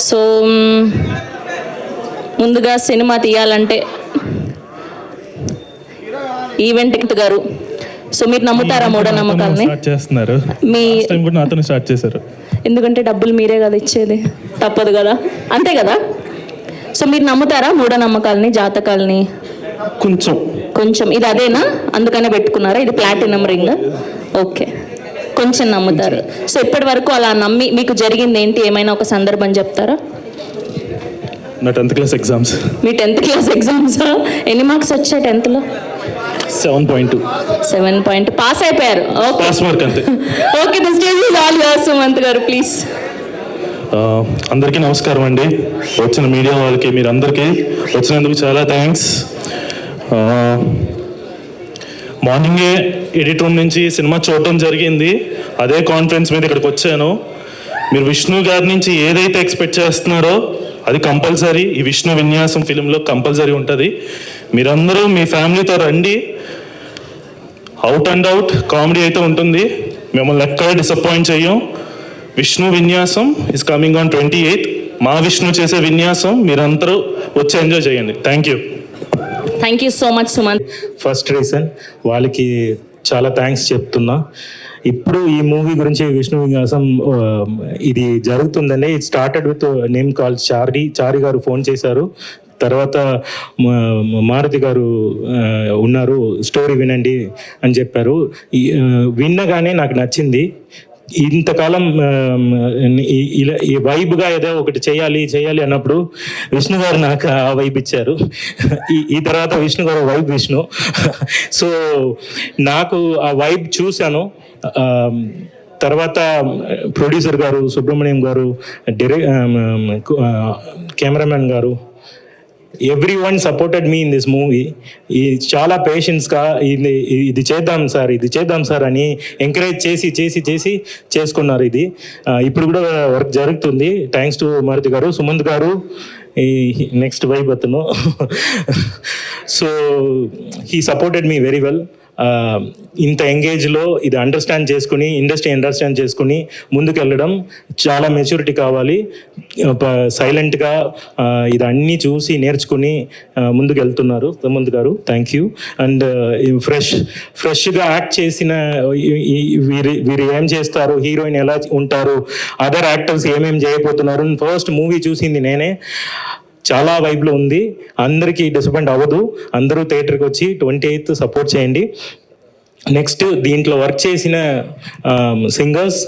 So ముందుగా cinema తీయాలంటే event గారు. సో మీరు నమ్ముతారా మూఢనమ్మకాల్ని స్టార్ట్ చేస్తున్నారు. మీ స్టార్ట్ చేశారు. ఎందుకంటే డబ్బులు మీరే కదా ఇచ్చేది? తప్పదు కదా? అంతే కదా? సో మీరు నమ్ముతారా మూఢనమ్మకాల్ని జాతకాల్ని? కొంచెం. కొంచెం. ఇది అదేనా? అందుకనే పెట్టుకున్నారా? ఇది ప్లాటినం రింగ్? ఓకే. కొంచెం నమ్ముతారు. సో ఇప్పటి వరకు అలా నమ్మి మీకు జరిగింది ఏంటి? ఏమైనా ఒక సందర్భం చెప్తారా? నా టెన్త్ క్లాస్ ఎగ్జామ్స్. మీ టెన్త్ క్లాస్ ఎగ్జామ్స్? ఎన్ని మార్క్స్ వచ్చాయి టెన్త్లో? Seven point seven point pass అయిపోయారు. ఓకే. పాస్ మార్క్ అంతే. Okay the stage is all your Sumanth garu please. అందరికీ నమస్కారం అండి. వచ్చిన మీడియా వాళ్ళకి మీరు అందరికీ వచ్చినందుకు చాలా థ్యాంక్స్. మార్నింగే ఎడిట్ రూమ్ నుంచి సినిమా చూడటం జరిగింది. అదే కాన్ఫిడెన్స్ మీద ఇక్కడికి వచ్చాను. మీరు విష్ణు గారి నుంచి ఏదైతే ఎక్స్పెక్ట్ చేస్తున్నారో అది కంపల్సరీ. ఈ విష్ణు విన్యాసం ఫిలింలో కంపల్సరీ ఉంటుంది. మీరందరూ మీ ఫ్యామిలీతో రండి. అవుట్ అండ్ అవుట్ కామెడీ అయితే ఉంటుంది. మిమ్మల్ని ఎక్కడ డిసప్పాయింట్ చేయం Vishnu Vinyasam is coming on twenty eighth మా విష్ణు చేసే విన్యాసం మీరందరూ వచ్చి ఎంజాయ్ చేయండి. Thank you thank you so much Sumanth first reason వాళ్ళకి చాలా థ్యాంక్స్ చెప్తున్నా. ఇప్పుడు ఈ మూవీ గురించి విష్ణు విన్యాసం ఇది జరుగుతుందని it started with name call Chari Chari garu phone చేశారు. తర్వాత మారుతి గారు ఉన్నారు స్టోరీ వినండి అని చెప్పారు. విన్నగానే నాకు నచ్చింది. ఇంతకాలం ఇలా ఈ వైబ్గా ఏదో ఒకటి చేయాలి చేయాలి అన్నప్పుడు విష్ణు గారు నాకు ఆ వైబ్ ఇచ్చారు. ఈ ఈ తర్వాత విష్ణు గారు వైబ్ విష్ణు. సో నాకు ఆ వైబ్ చూశాను. తర్వాత producer garu Subrahmanyam garu direct cameraman garu every one supported me in this movie ఈ చాలా పేషెన్స్గా ఇది ఇది చేద్దాం సార్ ఇది చేద్దాం సార్ అని ఎంకరేజ్ చేసి చేసి చేసి చేసుకున్నారు ఇది. ఇప్పుడు కూడా వర్క్ జరుగుతుంది. థ్యాంక్స్ టు మారుతి గారు సుమంత్ గారు ఈ నెక్స్ట్ వైబ్ అతను. So he supported me very well ఇంత ఎంగేజ్లో ఇది అండర్స్టాండ్ చేసుకుని ఇండస్ట్రీ అండర్స్టాండ్ చేసుకుని ముందుకు వెళ్ళడం చాలా మెచ్యూరిటీ కావాలి. సైలెంట్గా ఇది అన్నీ చూసి నేర్చుకుని ముందుకు వెళ్తున్నారు Sumanth garu. Thank you and fresh ఫ్రెష్గా యాక్ట్ చేసిన వీరి వీరు ఏం చేస్తారు? హీరోయిన్ ఎలా ఉంటారు? అదర్ యాక్టర్స్ ఏమేమి చేయబోతున్నారు? ఫస్ట్ మూవీ చూసింది నేనే. చాలా వైబ్లో ఉంది. అందరికీ డిసప్పాయింట్ అవ్వదు. అందరూ థియేటర్కి వచ్చి ట్వంటీ ఎయిత్ సపోర్ట్ చేయండి. నెక్స్ట్ దీంట్లో వర్క్ చేసిన singers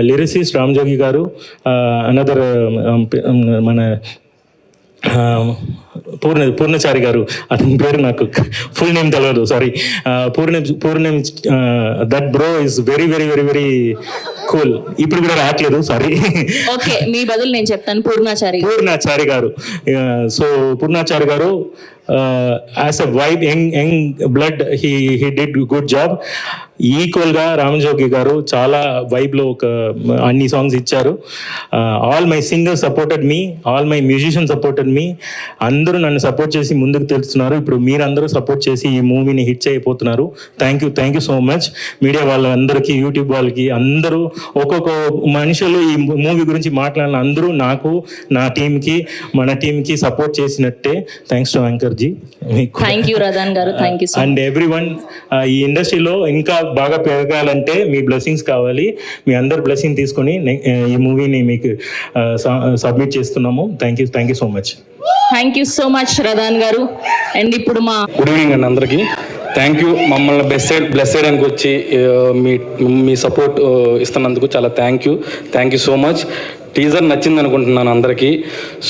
lyricist Ramjogi garu uh, another um, um, um, మన పూర్ణ పూర్ణచారి గారు అతని పేరు నాకు ఫుల్ నేమ్ తెలియదు sorry Purna Purna that bro is very very very very cool ఇప్పుడు కూడా రావట్లేదు సారీ ఓకే మీ బదులు నేను చెప్తాను Purnachari Purnachari garu. So Purnachari garu as a vibe young young blood he he did good job ఈక్వల్గా రామజోగి గారు చాలా వైబ్లో ఒక అన్ని సాంగ్స్ ఇచ్చారు. All my singer supported me all my musician supported me అందరూ నన్ను సపోర్ట్ చేసి ముందుకు తెలుస్తున్నారు ఇప్పుడు మీరందరూ సపోర్ట్ చేసి ఈ మూవీని హిట్ చేయబోతున్నారు. Thank you thank you so much media వాళ్ళందరికీ యూట్యూబ్ వాళ్ళకి అందరూ ఒక్కొక్క మనుషులు ఈ మూవీ గురించి మాట్లాడిన అందరూ నాకు నా టీంకి మన టీంకి సపోర్ట్ చేసినట్టే. థ్యాంక్స్ టు యాంకర్జీ మీకు thank you Radhan garu. Thank you so and every one ఈ ఇండస్ట్రీలో ఇంకా బాగా పెరగాలంటే మీ బ్లెస్సింగ్స్ కావాలి. మీ అందరు బ్లెస్సింగ్ తీసుకొని ఈ మూవీని మీకు సబ్మిట్ చేస్తున్నాము. Thank you thank you so much thank you so much Radhan garu. And ఇప్పుడు మా గుడ్ ఈవినింగ్ అండి అందరికీ. థ్యాంక్ యూ మమ్మల్ని బ్లెస్సెడ్ బ్లెస్ చేయడానికి వచ్చి మీ మీ సపోర్ట్ ఇస్తున్నందుకు చాలా thank you thank you so much teaser నచ్చింది అనుకుంటున్నాను అందరికీ.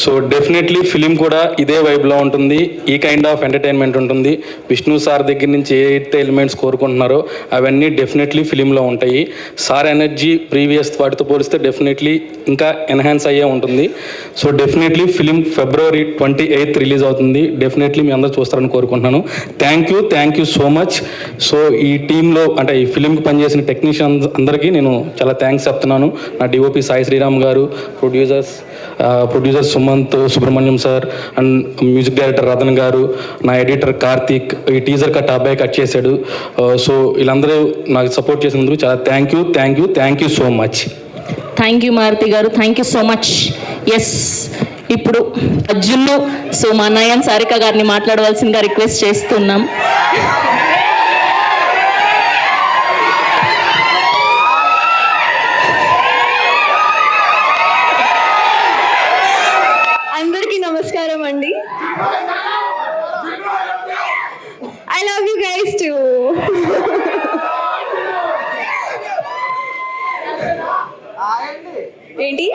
సో డెఫినెట్లీ ఫిలిం కూడా ఇదే వైబ్లో ఉంటుంది. ఈ కైండ్ ఆఫ్ ఎంటర్టైన్మెంట్ ఉంటుంది. విష్ణు సార్ దగ్గర నుంచి ఏ అయితే ఎలిమెంట్స్ కోరుకుంటున్నారో అవన్నీ డెఫినెట్లీ ఫిలింలో ఉంటాయి. సార్ ఎనర్జీ ప్రీవియస్ వాటితో పోలిస్తే డెఫినెట్లీ ఇంకా ఎన్హాన్స్ అయ్యే ఉంటుంది. So definitely film February twenty eighth release అవుతుంది. డెఫినెట్లీ మీ అందరూ చూస్తారని కోరుకుంటున్నాను. Thank you thank you so much. So ఈ టీంలో అంటే ఈ ఫిలింకి పనిచేసిన టెక్నీషియన్ అందరికీ నేను చాలా థ్యాంక్స్ చెప్తున్నాను. నా DOP Sai Sriram garu producers producer Sumanth Subrahmanyam sir and music director Ratan garu నా ఎడిటర్ కార్తీక్ ఈ టీజర్ కట్ అబ్బాయి కట్ చేశాడు. సో వీళ్ళందరూ నాకు సపోర్ట్ చేసినందుకు చాలా thank you thank you thank you so much thank you Maruthi garu. Thank you so much yes ఇప్పుడు అర్జున్ను సో మా నయన్ సారిక గారిని మాట్లాడవలసిందిగా రిక్వెస్ట్ చేస్తున్నాం అందరికీ నమస్కారం అండి I love you guys too ఏంటి?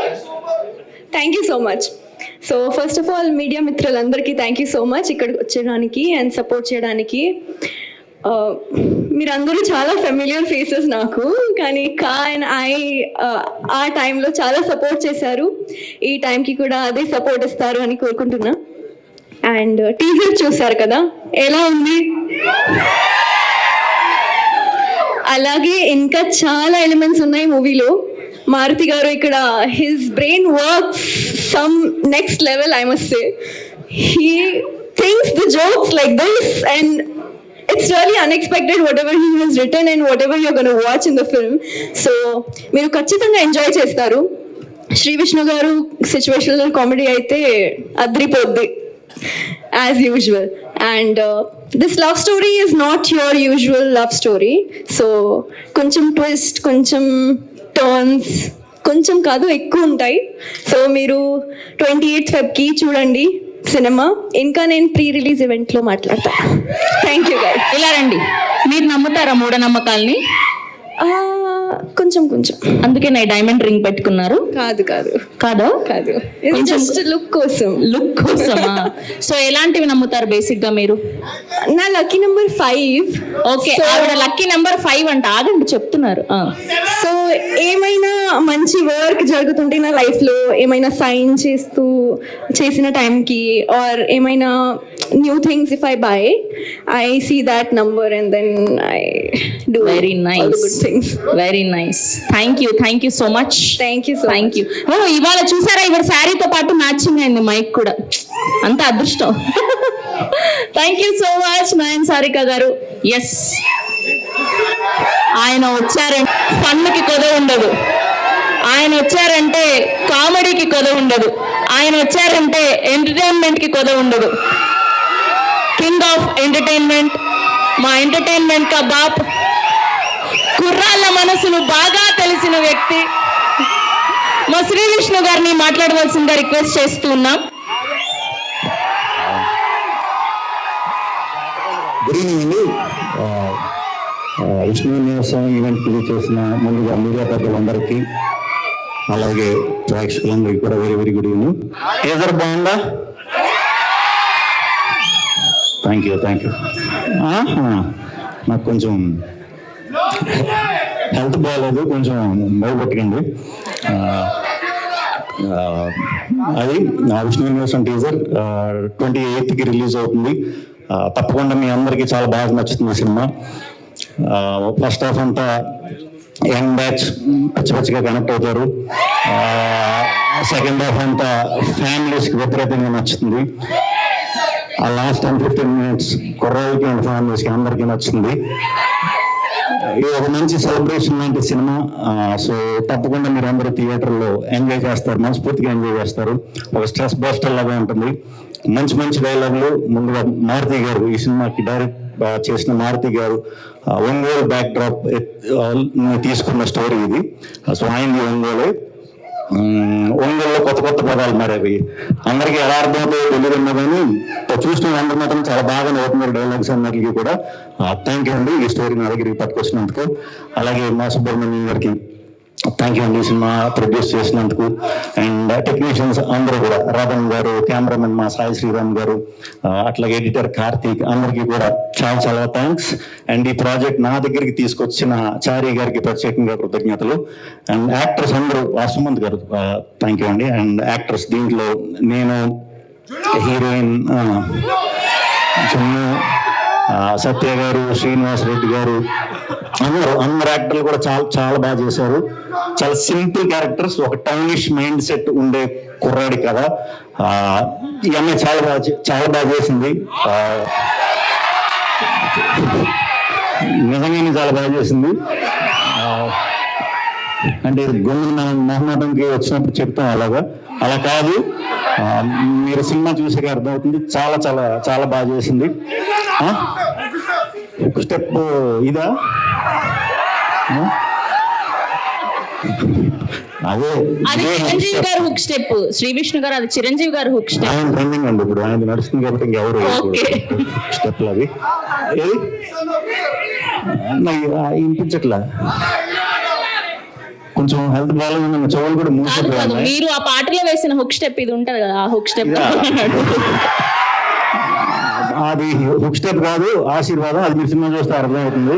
Thank you so much so first of all media మిత్రులందరికీ థ్యాంక్ యూ సో మచ్ ఇక్కడికి వచ్చేయడానికి అండ్ సపోర్ట్ చేయడానికి. Uh, మీరందరూ చాలా ఫెమిలియర్ ఫేసెస్ నాకు కానీ కా అండ్ ఐ uh, ఆ టైంలో చాలా సపోర్ట్ చేశారు. ఈ టైంకి కూడా అదే సపోర్ట్ ఇస్తారు అని కోరుకుంటున్నా. అండ్ టీజర్ చూసారు కదా ఎలా ఉంది? అలాగే ఇంకా చాలా ఎలిమెంట్స్ ఉన్నాయి మూవీలో. మారుతి గారు ఇక్కడ his brain works some next level I must say he thinks the jokes like this and it's really unexpected whatever he he's return and whatever you gonna watch in the film so మీరు ఖచ్చితంగా enjoy చేస్తారు. శ్రీ విష్ణు గారు situational comedy అయితే అద్రిపోద్ది as usual and this love story is not your usual love story so కొంచెం twist కొంచెం turns కొంచెం కాదు ఎక్కువ ఉంటాయి. సో మీరు ట్వంటీ ఎయిత్ ఫెబ్కి చూడండి సినిమా. ఇంకా నేను ప్రీ రిలీజ్ ఈవెంట్లో మాట్లాడతాను థ్యాంక్ యూ ఇలా రండి. మీరు నమ్ముతారా మూఢనమ్మకాల్ని? కొంచెం కొంచెం. అందుకే నా డైమండ్ రింగ్ పెట్టుకున్నారు. కాదు కాదు. కాదా? కాదు. జస్ట్ లుక్ కోసం. లుక్ కోసమా? సో ఎలాంటివి నమ్ముతారు బేసిక్గా మీరు? నా లక్కీ నెంబర్ ఫైవ్ ఓకే ఆవిడ లక్కీ నెంబర్ ఫైవ్ అంట. ఆగండి చెప్తున్నారు. సో ఏమైనా మంచి వర్క్ జరుగుతుంటే నా లైఫ్లో ఏమైనా సైన్ చేస్తూ చేసిన టైంకి ఆర్ ఏమైనా new things if I buy I see that number and then I do very nice good things very nice thank you thank you so much thank you so thank you ఓ ఇవాళ చూసారా ఇవాళ శారీతో పాటు matching అయింది mic కూడా. అంత అదృష్టం. Thank you so much Nayan Sarika garu. Yes ఆయన వచ్చారంటే ఫన్కి కొద ఉండదు. ఆయన వచ్చారంటే కామెడీకి కొద ఉండదు. ఆయన వచ్చారంటే ఎంటర్టైన్మెంట్కి కొద ఉండదు. కింగ్ ఆఫ్ ఎంటర్టైన్మెంట్ మా ఎంటర్టైన్మెంట్ కా బాప్? కుర్రాళ్ళ మనసును బాగా తెలిసిన వ్యక్తి. మా శ్రీ విష్ణు గారిని మాట్లాడవలసిందిగా రిక్వెస్ట్ చేస్తూ ఉన్నాం. గుడ్ ఈవినింగ్ విష్ణు నివాసం ఈవెంట్కి చేసిన ముందుగా మీడియా పెద్దలందరికీ అలాగే ప్రేక్షకులందరికీ కూడా very very good evening teaser బాగుందా? థ్యాంక్ యూ థ్యాంక్ యూ నాకు కొంచెం హెల్త్ బాగాలేదు కొంచెం భయపెట్టకండి అది నా విష్ణు నివాసం టీజర్ ట్వంటీ ఎయిత్కి రిలీజ్ అవుతుంది. తప్పకుండా మీ అందరికీ చాలా బాగా నచ్చుతుంది ఈ సినిమా. ఫస్ట్ హాఫ్ అంతా యంగ్ బ్యాచ్ పచ్చి పచ్చిగా కనెక్ట్ అవుతారు. సెకండ్ హాఫ్ అంతా ఫ్యామిలీస్కి వ్యతిరేకంగా నచ్చుతుంది. ఆ లాస్ట్ టెన్ ఫిఫ్టీన్ మినిట్స్ కుర్రాయికి అండ్ ఫ్యామిలీస్కి అందరికీ నచ్చింది. ఇది ఒక మంచి సెలబ్రేషన్ లాంటి సినిమా. సో తప్పకుండా మీరు అందరూ థియేటర్లో ఎంజాయ్ చేస్తారు మనస్ఫూర్తిగా ఎంజాయ్ చేస్తారు. ఒక స్ట్రెస్ బస్టర్ లాగా ఉంటుంది. మంచి మంచి డైలాగులు ముందుగా మారుతి గారు ఈ సినిమాకి డైరెక్ట్ చేసిన మారుతి గారు ఒంగోలు బ్యాక్ డ్రాప్ తీసుకున్న స్టోరీ ఇది. సో ఆయనది ఒంగోలే. ఉమ్, ఒంగోలులో కొత్త కొత్త పదాలు మరి అవి అందరికీ ఎలా అర్థమవుతాయో తెలియదు కానీ చూసిన అందరూ మాత్రం చాలా బాగా నవ్వుతున్నారు డైలాగ్స్ అందరికీ కూడా. థ్యాంక్ యూ అండి. ఈ స్టోరీ నా దగ్గరికి పట్టుకొచ్చినందుకు. అలాగే మా సుబ్రహ్మణ్యం గారికి థ్యాంక్ యూ అండి సినిమా ప్రొడ్యూస్ చేసినందుకు. అండ్ టెక్నీషియన్స్ అందరూ కూడా రాధన్ గారు కెమెరామెన్ మా సాయి శ్రీరామ్ గారు ఆ, అట్లాగే ఎడిటర్ కార్తీక్ అందరికీ కూడా చాలా చాలా థ్యాంక్స్ అండ్ ఈ ప్రాజెక్ట్ నా దగ్గరికి తీసుకొచ్చిన చారి గారికి ప్రత్యేకంగా కృతజ్ఞతలు. అండ్ యాక్టర్స్ అందరూ వాసుమంత్ గారు థ్యాంక్ యూ అండి అండ్ యాక్టర్స్ దీంట్లో నేను హీరోయిన్ జమ్ము ఆ, సత్య గారు శ్రీనివాస్ రెడ్డి గారు అందరూ అందరు యాక్టర్లు కూడా చాలా చాలా బాగా చేశారు. చాలా సింపుల్ క్యారెక్టర్స్ ఒక టౌనిష్ మైండ్ సెట్ ఉండే కుర్రాడి కదా ఈ అమ్మాయి చాలా బాగా చే- చాలా బాగా చేసింది. నిజంగానే చాలా బాగా చేసింది. ఆ, అంటే గొంగ మొహమాటంకి వచ్చినప్పుడు చెప్తాం అలాగా? అలా కాదు. ఆ, మీరు సినిమా చూసాక అర్థమవుతుంది. చాలా చాలా చాలా బాగా చేసింది? ఒక స్టెప్ ఇదా? అదే చిరంజీవి. గారు హుక్ స్టెప్. శ్రీ విష్ణు గారు అది చిరంజీవి గారు హుక్ స్టెప్. ఆయన ట్రెండింగ్ అండి ఇప్పుడు. ఆయన నడుస్తుంది కాబట్టి ఇంకెవరు Okay. స్టెప్లు అవి. ఏది? నాకు ఇలా వినిపించట్లా? కొంచెం హెల్త్ బాగాలేదు చెవులు కూడా మూసిపోయాయి మీరు ఆ పాటలో వేసిన హుక్ స్టెప్ ఇది ఉంటది కదా ఆ హుక్ స్టెప్ అది హుక్ స్టెప్ కాదు ఆశీర్వాదం. అది మీరు సినిమా చూస్తే అర్థమవుతుంది.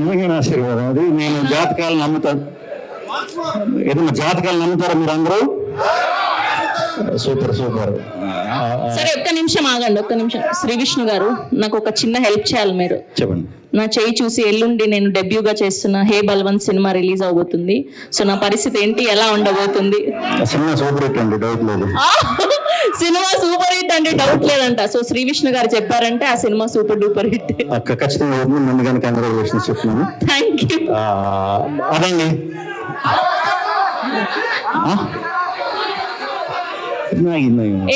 నిజంగా ఆశీర్వాదం అది? నేను జాతకాలు నమ్ముతాను ఏదైనా జాతకాలు నమ్ముతారా మీరు అందరూ? Super super. సరే ఒక్క నిమిషం ఆగండి ఒక్క నిమిషం. శ్రీ విష్ణు గారు నాకు ఒక చిన్న హెల్ప్ చేయాలి మీరు. చెప్పండి. నా చేయి చూసి ఎల్లుండి నేను డెబ్యూగా చేస్తున్న హే బల్వంత్ సినిమా రిలీజ్ అవబోతుంది. సో నా పరిస్థితి ఏంటి? ఎలా ఉండబోతుంది? సినిమా సూపర్ హిట్ అండి డౌట్ లేదు! సినిమా సూపర్ హిట్ అంటే డౌట్ లేదంట. సో శ్రీ విష్ణు గారు చెప్పారంటే ఆ సినిమా సూపర్ డూపర్ హిట్. అక్క ఖచ్చితంగా అవుతుంది ముందుగానే కంగ్రాచులేషన్స్ చెప్తున్నాను. థ్యాంక్ యూ అదండి.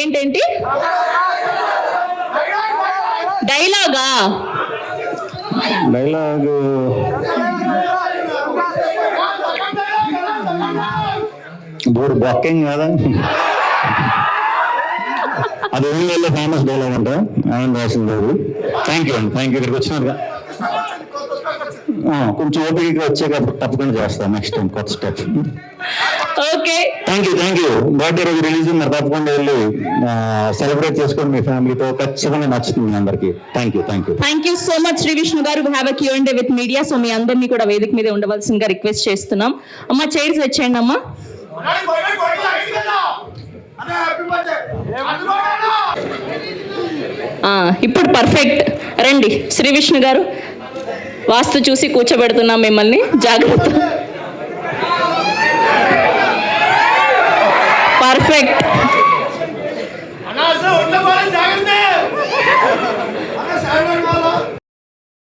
ఏంటేంటి? డైలాగా? డైలాగ్ బోర్ బొక్కింగ్ కదా. అది ఓన్లీ ఫేమస్ డైలాగ్ అంట. ఆయన రాసింది అది థ్యాంక్ యూ అండి థ్యాంక్ యూ ఇక్కడికి వచ్చినారుగా. కొంచెం ఓపిక వచ్చాక తప్పకుండా చేస్తాను నెక్స్ట్ టైం కొత్త step okay. Thank you thank you birthday రోజు రిలీజ్ మరి తప్పకుండా వెళ్ళి సెలబ్రేట్ చేసుకోండి మీ ఫ్యామిలీతో ఖచ్చితంగా నచ్చుతుంది అందరికి. Thank you thank you thank you so much Sri Vishnu garu have a Q and with media so మీ అందరినీ కూడా వేదిక మీద ఉండవలసిందిగా రిక్వెస్ట్ చేస్తున్నాం. అమ్మ చైర్స్ వచ్చేయండి అమ్మా. ఇప్పుడు పర్ఫెక్ట్ రండి శ్రీ విష్ణు గారు. వాస్తు చూసి కూర్చోబెడుతున్నాం మిమ్మల్ని. జాగ్రత్త.